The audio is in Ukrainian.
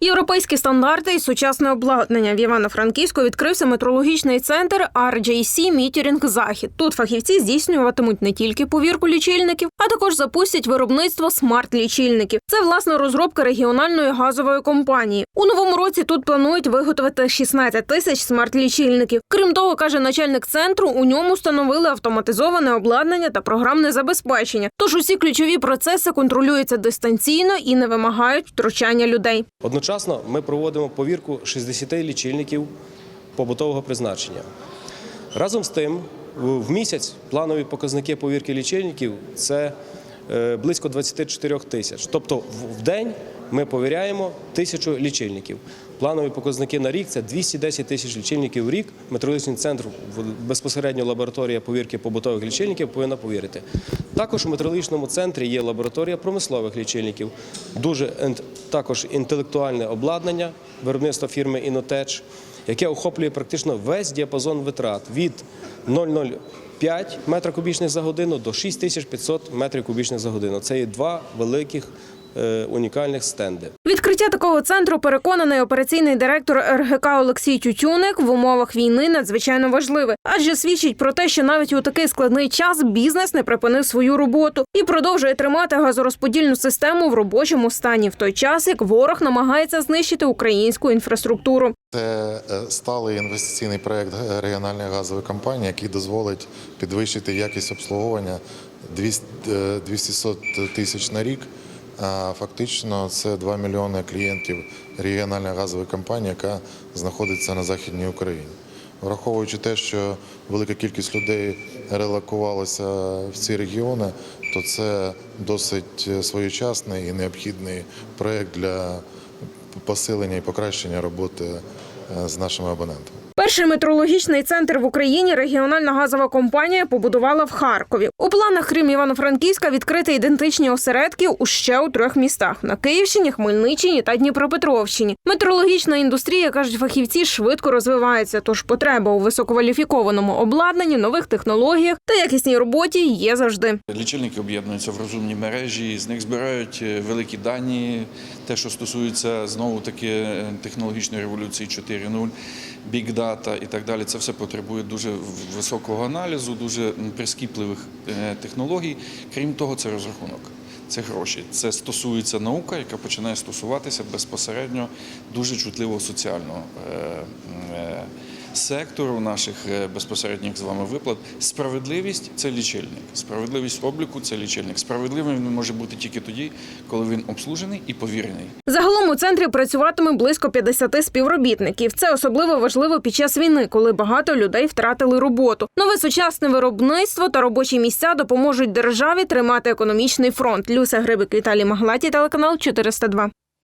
Європейські стандарти і сучасне обладнання в Івано-Франківську відкрився метрологічний центр RJC Metering Захід. Тут фахівці здійснюватимуть не тільки повірку лічильників, а також запустять виробництво смарт-лічильників. Це власне розробка регіональної газової компанії. У новому році тут планують виготовити 16 тисяч смарт-лічильників. Крім того, каже начальник центру, у ньому встановили автоматизоване обладнання та програмне забезпечення. Тож усі ключові процеси контролюються дистанційно і не вимагають втручання людей. Одночасно ми проводимо повірку 60 лічильників побутового призначення. Разом з тим, в місяць планові показники повірки лічильників це близько 24 тисяч. Тобто в- день ми повіряємо тисячу лічильників. Планові показники на рік це 210 тисяч лічильників в рік. Метрологічний центр безпосередньо лабораторія повірки побутових лічильників повинна повірити. Також у метрологічному центрі є лабораторія промислових лічильників, дуже також інтелектуальне обладнання виробництва фірми Інотеч, яке охоплює практично весь діапазон витрат від 0,05 метра кубічних за годину до 6500 метрів кубічних за годину. Це є два великих унікальних стенди. Відкриття такого центру переконаний операційний директор РГК Олексій Тютюник в умовах війни надзвичайно важливе, адже свідчить про те, що навіть у такий складний час бізнес не припинив свою роботу і продовжує тримати газорозподільну систему в робочому стані в той час, як ворог намагається знищити українську інфраструктуру. Це е, сталий інвестиційний проєкт регіональної газової компанії, який дозволить підвищити якість обслуговування 200 е, 200 тисяч на рік. Фактично це 2 мільйони клієнтів регіональної газової компанії, яка знаходиться на Західній Україні. Враховуючи те, що велика кількість людей релокувалася в ці регіони, то це досить своєчасний і необхідний проєкт для посилення і покращення роботи е, з нашими абонентами. Перший метрологічний центр в Україні регіональна газова компанія побудувала в Харкові. У планах крім Івано-Франківська відкрити ідентичні осередки у ще у трьох містах на Київщині, Хмельниччині та Дніпропетровщині. Метрологічна індустрія, кажуть фахівці, швидко розвивається, тож потреба у високоваліфікованому обладнанні, нових технологіях та якісній роботі є завжди. Лічильники об'єднуються в розумні мережі, з них збирають е, великі дані, те, що стосується знову таки е, технологічної революції 4.0, бікдата і так далі. Це все потребує дуже високого аналізу, дуже прискіпливих е, технологій. Крім того, це розрахунок. Це гроші. Це стосується наука, яка починає стосуватися безпосередньо дуже чутливого соціального е, е, сектору наших е, безпосередніх з вами виплат. Справедливість це лічильник. Справедливість обліку це лічильник. Справедливим він може бути тільки тоді, коли він обслужений і повірений. Загалом у центрі працюватиме близько 50 співробітників. Це особливо важливо під час війни, коли багато людей втратили роботу. Нове сучасне виробництво та робочі місця допоможуть державі тримати економічний фронт. Люся Грибик, Віталій Маглаті, телеканал 402.